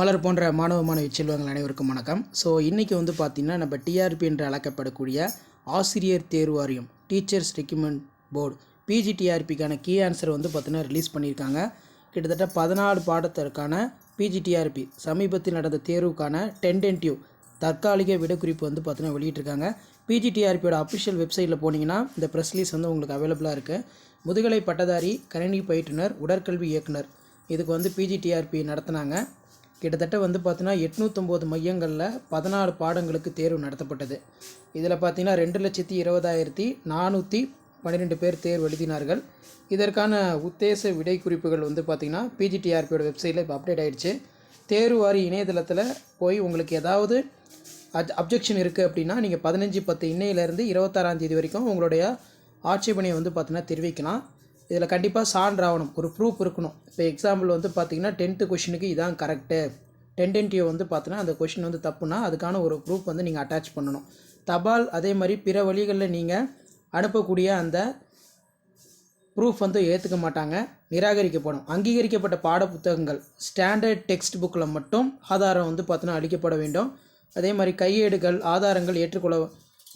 மலர் போன்ற மாணவ மாணவி செல்வங்கள் அனைவருக்கும் வணக்கம். ஸோ இன்றைக்கி வந்து பார்த்திங்கன்னா நம்ம டிஆர்பி என்று அழைக்கப்படக்கூடிய ஆசிரியர் தேர்வு வாரியம் டீச்சர்ஸ் ரெக்யூமெண்ட் போர்டு பிஜிடிஆர்பிக்கான கீ ஆன்சர் வந்து பார்த்திங்கன்னா ரிலீஸ் பண்ணியிருக்காங்க. கிட்டத்தட்ட பதினாலு பாடத்திற்கான பிஜிடிஆர்பி சமீபத்தில் நடந்த தேர்வுக்கான டென்டென்டிவ் தற்காலிக விடக்குறிப்பு வந்து பார்த்திங்கன்னா வெளியிட்டிருக்காங்க. பிஜிடிஆர்பியோட அஃபிஷியல் வெப்சைட்டில் போனீங்கன்னா இந்த ப்ரெஸ் ரிலீஸ் வந்து உங்களுக்கு அவைலபிளாக இருக்குது முதுகலை பட்டதாரி கணினி பயிற்றுனர் உடற்கல்வி இயக்குனர் இதுக்கு வந்து பிஜிடிஆர்பி நடத்துனாங்க. கிட்டத்தட்ட வந்து பார்த்தீங்கன்னா எட்நூற்றொம்போது மையங்களில் பதினாலு பாடங்களுக்கு தேர்வு நடத்தப்பட்டது. இதில் பார்த்தீங்கன்னா ரெண்டு லட்சத்தி இருபதாயிரத்தி நானூற்றி பன்னிரெண்டு பேர் தேர்வு எழுதினார்கள். இதற்கான உத்தேச விடை குறிப்புகள் வந்து பார்த்திங்கன்னா பிஜிடிஆர்பியோட வெப்சைட்டில் இப்போ அப்டேட் ஆகிடுச்சு தேர்வு வாரி இணையதளத்தில் போய் உங்களுக்கு ஏதாவது அப் அப்ஜெக்ஷன் இருக்குது அப்படின்னா நீங்கள் பதினஞ்சு பத்து இன்னையிலேருந்து இருபத்தாறாம் தேதி வரைக்கும் உங்களுடைய ஆட்சேபனையை வந்து பார்த்தீங்கன்னா தெரிவிக்கலாம். இதில் கண்டிப்பாக சான்று ஆகணும் ஒரு ப்ரூஃப் இருக்கணும். இப்போ எக்ஸாம்பிள் வந்து பார்த்தீங்கன்னா டென்த்து கொஷினுக்கு இதான் கரெக்டு டென்டென்டிவ் வந்து பார்த்தீங்கன்னா அந்த கொஷின் வந்து தப்புனா அதுக்கான ஒரு ப்ரூஃப் வந்து நீங்கள் அட்டாச் பண்ணணும். தபால் அதே மாதிரி பிற வழிகளில் நீங்கள் அனுப்பக்கூடிய அந்த ப்ரூஃப் வந்து ஏற்றுக்க மாட்டாங்க. நிராகரிக்கப்படும். அங்கீகரிக்கப்பட்ட பாட புத்தகங்கள் ஸ்டாண்டர்ட் டெக்ஸ்ட் புக்கில் மட்டும் ஆதாரம் வந்து பார்த்தோன்னா அளிக்கப்பட வேண்டும். அதே மாதிரி கையேடுகள் ஆதாரங்கள் ஏற்றுக்கொள்ள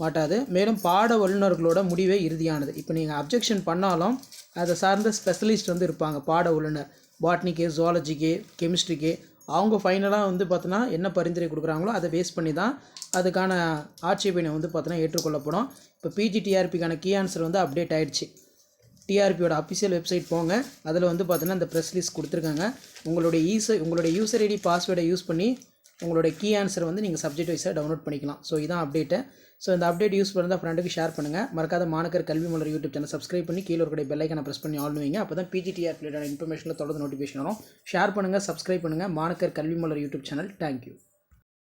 மாட்டாது. மேலும் பாட வல்லுநர்களோட முடிவே இறுதியானது. இப்போ நீங்கள் அப்ஜெக்ஷன் பண்ணாலும் அதை சார்ந்த ஸ்பெஷலிஸ்ட் வந்து இருப்பாங்க. பாட வல்லுநர். பாட்னிக்கு ஜுவாலஜிக்கு கெமிஸ்ட்ரிக்கு அவங்க ஃபைனலாக வந்து பார்த்தோன்னா என்ன பரிந்துரை கொடுக்குறாங்களோ அதை பேஸ் பண்ணி தான் அதுக்கான ஆட்சேபனை வந்து பார்த்தோன்னா ஏற்றுக்கொள்ளப்படும். இப்போ பிஜிடிஆர்பிக்கான கீ ஆன்சர் வந்து அப்டேட் ஆகிடுச்சு டிஆர்பியோட அஃபிஷியல் வெப்சைட் போங்க. அதில் வந்து பார்த்தீங்கன்னா இந்த ப்ரெஸ் லிஸ்ட் கொடுத்துருக்காங்க. உங்களுடைய ஈஸ உங்களுடைய யூசர் ஐடி பாஸ்வேர்டை யூஸ் பண்ணி உங்களுடைய கீ ஆன்சர் வந்து நீங்கள் சப்ஜெக்ட் வைஸாக டவுன்லோட் பண்ணிக்கலாம். ஸோ இதான் அப்டேட்டு ஸோ இந்த அப்டேட் யூஸ் பண்ணால் ஃப்ரெண்டுக்கு ஷேர் பண்ணுங்கள் மறக்காத மாணக்கர் கல்வி மலர் யூடியூப் சேனல் சப்ஸ்கிரைப் பண்ணி கீழே ஒரு பெல்லைக்கான ப்ரெஸ் பண்ணி ஆல் வைங்க. அப்போ தான் பிஜிடிஆர் ரிலேட்டட் இன்ஃபர்மேஷனில் தொடர்ந்து நோட்டிஃபிகேஷன் வரும். ஷேர் பண்ணுங்கள் சப்ஸ்கிரைப் பண்ணுங்கள் மாணக்கர் கல்வி மலர் யூடியூப் சேனல் தேங்க்யூ